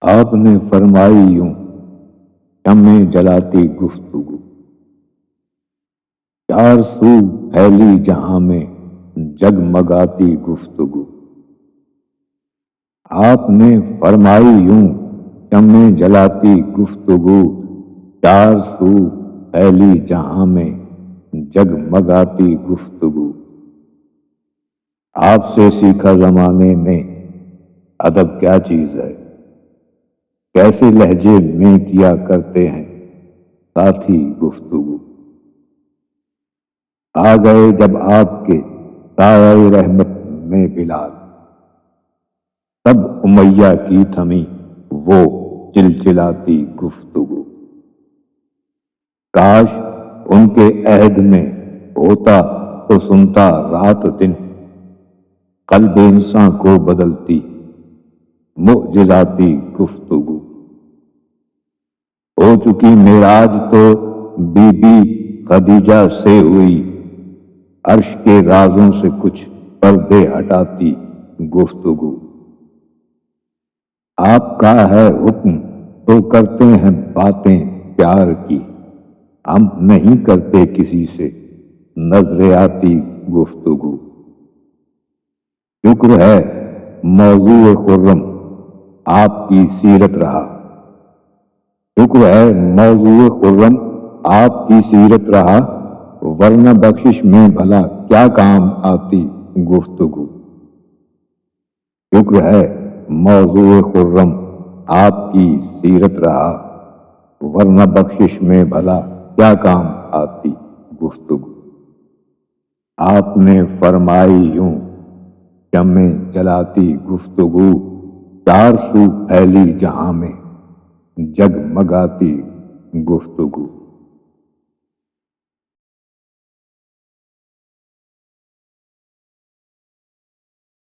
آپ نے فرمائی یوں میں جلاتی گفتگو۔ چار سو پھیلی جہاں میں جگمگاتی گفتگو۔ آپ نے فرمائی یوں میں جلاتی گفتگو۔ چار سو پھیلی جہاں میں جگمگاتی گفتگو۔ آپ سے سیکھا زمانے میں ادب کیا چیز ہے؟ کیسے لہجے میں کیا کرتے ہیں؟ ساتھی گفتگو۔ آ گئے جب آپ کے سایہ رحمت میں بلال۔ تب امیہ کی تھمی وہ چلچلاتی گفتگو۔ کاش ان کے عہد میں ہوتا تو سنتا رات دن۔ قلب انسان کو بدلتی، معجزاتی گفتگو۔ ہو چکی میراج تو بی بی خدیجہ سے ہوئی۔ عرش کے رازوں سے کچھ پردے ہٹاتی گفتگو۔ آپ کا ہے حکم، تو کرتے ہیں باتیں پیار کی۔ ہم نہیں کرتے کسی سے نظریاتی گفتگو۔ شکر ہے موضوع خرم، آپ کی سیرت رہا۔ شکر ہے، موضوع خرم آپ کی سیرت رہا، ورنہ بخشش میں بھلا کیا کام آتی گفتگو۔ شکر ہے، موضوع خرم آپ کی سیرت رہا، ورنہ بخشش میں بھلا کیا کام آتی گفتگو۔ آپ نے فرمائی یوں چمیں جلاتی گفتگو، چار سو پھیلی جہاں میں۔ جگمگاتی گفتگو۔